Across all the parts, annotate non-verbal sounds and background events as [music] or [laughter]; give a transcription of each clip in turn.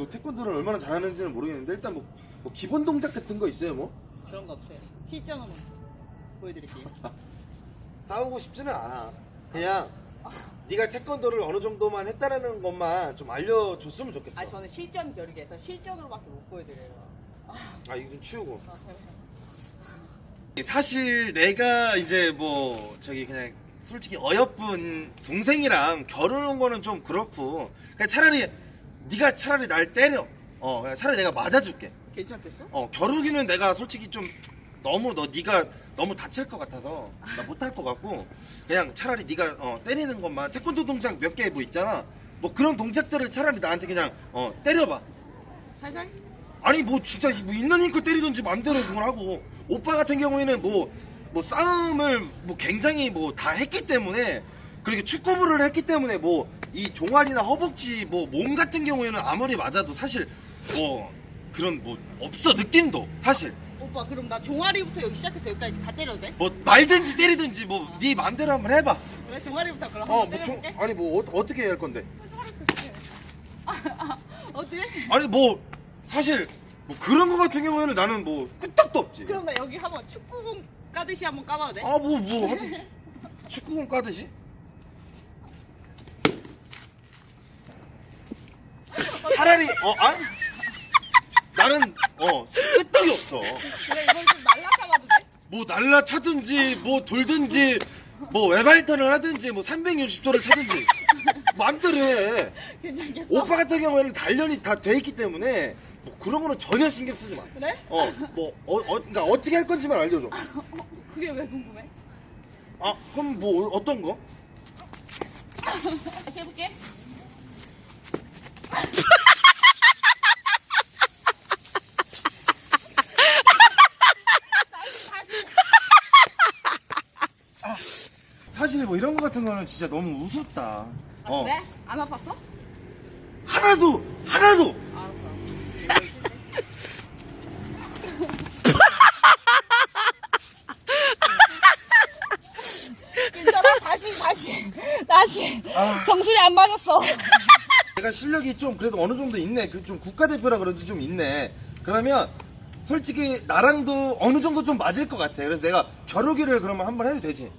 너 태권도를 얼마나 잘하는지는 모르겠는데 일단 뭐, 뭐 기본 동작 같은 거 있어요 뭐? 그런 거 없어요. 실전으로 보여드릴게요. [laughs] 싸우고 싶지는 않아. 그냥 네가 태권도를 어느 정도만 했다라는 것만 좀 알려줬으면 좋겠어. 아 저는 실전 결기에서 실전으로밖에 못 보여드려요. 아 이거 좀 치우고. 아, 네. 사실 내가 이제 뭐 저기 그냥 솔직히 어여쁜 동생이랑 결혼한 거는 좀 그렇고 그냥 차라리 네가 차라리 날 때려. 어 그냥 차라리 내가 맞아줄게. 괜찮겠어? 어 겨루기는 내가 솔직히 좀 너무 너 네가 너무 다칠 것 같아서 나 못할 것 같고 그냥 차라리 네가 어, 때리는 것만 태권도 동작 몇 개 뭐 있잖아 뭐 그런 동작들을 차라리 나한테 그냥 어 때려봐 살살? 아니 뭐 진짜 뭐 있는 힘껏 때리든지 마음대로 그걸 하고 오빠 같은 경우에는 뭐 뭐 싸움을 뭐 굉장히 뭐 다 했기 때문에 그렇게 축구부를 했기 때문에 뭐 이 종아리나 허벅지 뭐 몸 같은 경우에는 아무리 맞아도 사실 뭐 그런 뭐 없어 느낌도 사실 오빠 그럼 나 종아리부터 여기 시작해서 여기까지 다 때려도 돼? 뭐 말든지 때리든지 뭐네 마음대로 한번 해봐 그래 종아리부터 그럼 어, 한번 뭐 종, 때려볼게. 아니 뭐 어, 떻게 해야 할 건데 [laughs] 어때? 아니 뭐 사실 뭐 그런 거 같은 경우에는 나는 뭐 끄떡도 없지 그럼 나 여기 한번 축구공 까듯이 한번 까봐도 돼? 아 뭐 뭐 하든지 축구공 까듯이 차라리 어 아니 나는 어 끄떡이 없어 그래 이건 좀 날라잡아도 돼? 뭐 날라 차든지 뭐 돌든지 뭐 외발턴을 하든지 뭐 360도를 차든지 마음대로 해 괜찮겠어? 오빠 같은 경우에는 단련이 다 돼 있기 때문에 뭐 그런 거는 전혀 신경 쓰지 마. 그래? 어, 뭐, 어, 어, 그러니까 어떻게 할 건지만 알려줘. 어, 그게 왜 궁금해? 아, 그럼 뭐 어- 어떤 거? 다시 해볼게 [laughs] 다시 다시 사실 뭐 이런 거 같은 거는 진짜 너무 우습다. 아, 어, 그래? 안 아팠어? 하나도 하나도. 알았어 괜찮아? 다시 다시 다시 아. 정신이 안 맞았어 내가 실력이 좀 그래도 어느 정도 있네. 그 좀 국가대표라 그런지 좀 있네. 그러면 솔직히 나랑도 어느 정도 좀 맞을 것 같아. 그래서 내가 겨루기를 그러면 한번 해도 되지.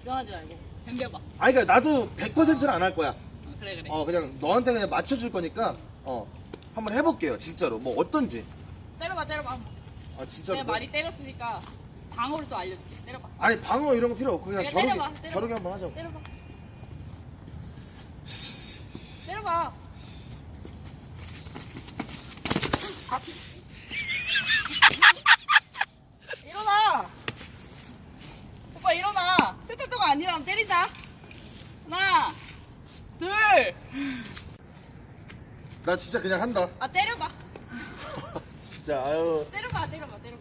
걱정하지 말고 덤벼봐. 아니 그러니까 나도 100%는 안 할 거야. 어, 그래 그래. 어 그냥 너한테 그냥 맞춰줄 거니까 어 한번 해볼게요 진짜로. 뭐 어떤지. 때려봐 때려봐. 아 진짜로 내가 많이 때렸으니까 방어를 또 알려줄게. 때려봐. 아니 방어 이런 거 필요 없고 그냥 그래, 겨루기 때려봐, 때려봐. 겨루기 한번 하자고. 때려봐. 때려봐. 일어 [sighs] 나 오빠 일어나 세탁도가 아니라면 때리자 하나 둘아 나 진짜 그냥 한다. 때려봐. [laughs] 진짜 아유. 때려봐 때려봐 때려봐